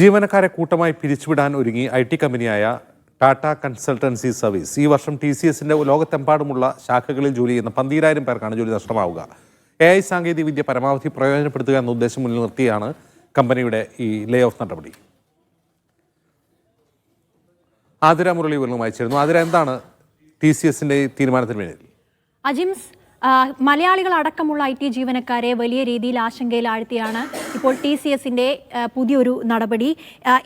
ജീവനക്കാരെ കൂട്ടമായി പിരിച്ചുവിടാൻ ഒരുങ്ങി ഐ ടി കമ്പനിയായ ടാറ്റ കൺസൾട്ടൻസി സർവീസ്. ഈ വർഷം ടി സി എസിന്റെ ലോകത്തെമ്പാടുമുള്ള ശാഖകളിൽ ജോലി ചെയ്യുന്ന പന്തീരായിരം പേർക്കാണ് ജോലി നഷ്ടമാവുക. എ ഐ സാങ്കേതിക വിദ്യ പരമാവധി പ്രയോജനപ്പെടുത്തുക എന്ന ഉദ്ദേശം മുന്നിൽ നിർത്തിയാണ് കമ്പനിയുടെ ഈ ലേ ഓഫ് നടപടി. ആതിര മുരളി വിവരങ്ങളുമായി ചേരുന്നു ആതിര എന്താണ് ടി സി എസിന്റെ തീരുമാനത്തിന് പിന്നിൽ? അജിംസ് മലയാളികൾ അടക്കമുള്ള ഐ ടി ജീവനക്കാരെ വലിയ രീതിയിൽ ആശങ്കയിലാഴ്ത്തിയാണ് ഇപ്പോൾ ടി സി എസിന്റെ പുതിയൊരു നടപടി.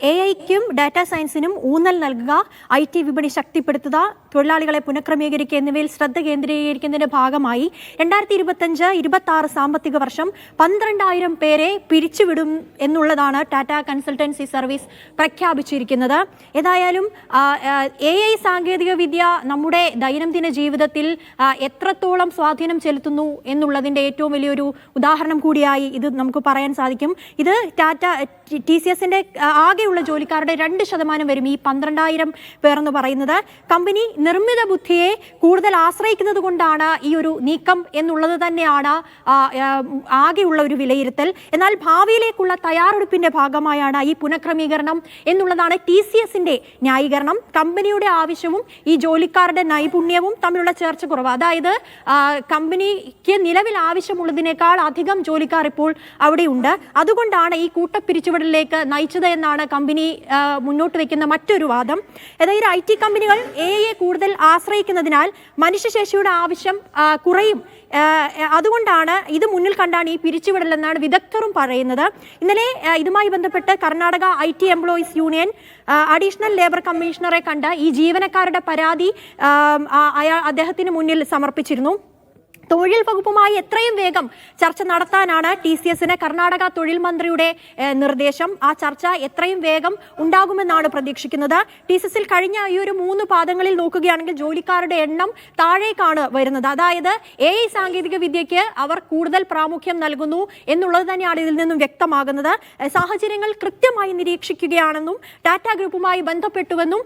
എ ഐക്കും ഡാറ്റാ സയൻസിനും ഊന്നൽ നൽകുക ഐ ടി വിപണി ശക്തിപ്പെടുത്തുക തൊഴിലാളികളെ പുനഃക്രമീകരിക്കുക എന്നിവയിൽ ശ്രദ്ധ കേന്ദ്രീകരിക്കുന്നതിന്റെ ഭാഗമായി രണ്ടായിരത്തി ഇരുപത്തഞ്ച് ഇരുപത്തി ആറ് സാമ്പത്തിക വർഷം പന്ത്രണ്ടായിരം പേരെ പിരിച്ചുവിടും എന്നുള്ളതാണ് ടാറ്റ കൺസൾട്ടൻസി സർവീസ് പ്രഖ്യാപിച്ചിരിക്കുന്നത്. ഏതായാലും എ ഐ സാങ്കേതിക വിദ്യ നമ്മുടെ ദൈനംദിന ജീവിതത്തിൽ എത്രത്തോളം സ്വാധീനം ചെലുത്തുന്നു എന്നുള്ളതിന്റെ ഏറ്റവും വലിയൊരു ഉദാഹരണം കൂടിയായി ഇത് നമുക്ക് പറയാൻ സാധിക്കും. ഇത് ടാറ്റ ടി സി എസിന്റെ ആകെയുള്ള ജോലിക്കാരുടെ രണ്ട് ശതമാനം വരും ഈ പന്ത്രണ്ടായിരം പേർ എന്ന് പറയുന്നത്. കമ്പനി നിർമ്മിത ബുദ്ധിയെ കൂടുതൽ ആശ്രയിക്കുന്നത് കൊണ്ടാണ് ഈ ഒരു നീക്കം എന്നുള്ളത് തന്നെയാണ് ആകെയുള്ള ഒരു വിലയിരുത്തൽ. എന്നാൽ ഭാവിയിലേക്കുള്ള തയ്യാറെടുപ്പിന്റെ ഭാഗമായാണ് ഈ പുനഃക്രമീകരണം എന്നുള്ളതാണ് ടി സി എസിന്റെ ന്യായീകരണം. കമ്പനിയുടെ ആവശ്യവും ഈ ജോലിക്കാരുടെ നൈപുണ്യവും തമ്മിലുള്ള ചേർച്ച കുറവ്. അതായത് കമ്പനിക്ക് നിലവിൽ ആവശ്യമുള്ളതിനേക്കാൾ അധികം ജോലിക്കാർ ഇപ്പോൾ അവിടെയുണ്ട്. അതുകൊണ്ടാണ് ഈ കൂട്ടപ്പിരിച്ചുവിടലിലേക്ക് നയിച്ചത് എന്നാണ് കമ്പനി മുന്നോട്ട് വയ്ക്കുന്ന മറ്റൊരു വാദം. അതായത് ഐ ടി കമ്പനികൾ എ കൂടുതൽ ആശ്രയിക്കുന്നതിനാൽ മനുഷ്യശേഷിയുടെ ആവശ്യം കുറയും. അതുകൊണ്ടാണ് ഇത് മുന്നിൽ കണ്ടാണ് ഈ പിരിച്ചുവിടലെന്നാണ് വിദഗ്ധരും പറയുന്നത്. ഇന്നലെ ഇതുമായി ബന്ധപ്പെട്ട് Karnataka I T employees union additional labour കമ്മീഷണറെ കണ്ട് ഈ ജീവനക്കാരുടെ പരാതി അദ്ദേഹത്തിന് മുന്നിൽ സമർപ്പിച്ചിരുന്നു. തൊഴിൽ വകുപ്പുമായി എത്രയും വേഗം ചർച്ച നടത്താനാണ് ടി സി എസിന് കർണാടക തൊഴിൽ മന്ത്രിയുടെ നിർദ്ദേശം. ആ ചർച്ച എത്രയും വേഗം ഉണ്ടാകുമെന്നാണ് പ്രതീക്ഷിക്കുന്നത്. ടി സി എസിൽ കഴിഞ്ഞ ഈ ഒരു മൂന്ന് പാദങ്ങളിൽ നോക്കുകയാണെങ്കിൽ ജോലിക്കാരുടെ എണ്ണം താഴേക്കാണ് വരുന്നത്. അതായത് എ ഐ സാങ്കേതിക വിദ്യയ്ക്ക് അവർ കൂടുതൽ പ്രാമുഖ്യം നൽകുന്നു എന്നുള്ളത് തന്നെയാണ് ഇതിൽ നിന്നും വ്യക്തമാകുന്നത്. സാഹചര്യങ്ങൾ കൃത്യമായി നിരീക്ഷിക്കുകയാണെന്നും ടാറ്റ ഗ്രൂപ്പുമായി ബന്ധപ്പെട്ടുവെന്നും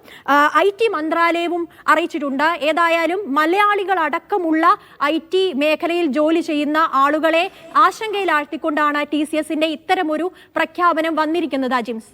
ഐ ടി മന്ത്രാലയവും അറിയിച്ചിട്ടുണ്ട്. ഏതായാലും മലയാളികൾ അടക്കമുള്ള ഐ ടി മേഖലയിൽ ജോലി ചെയ്യുന്ന ആളുകളെ ആശങ്കയിലാഴ്ത്തിക്കൊണ്ടാണ് ടി സി എസിന്റെ ഇത്തരമൊരു പ്രഖ്യാപനം വന്നിരിക്കുന്നത് അജിംസ്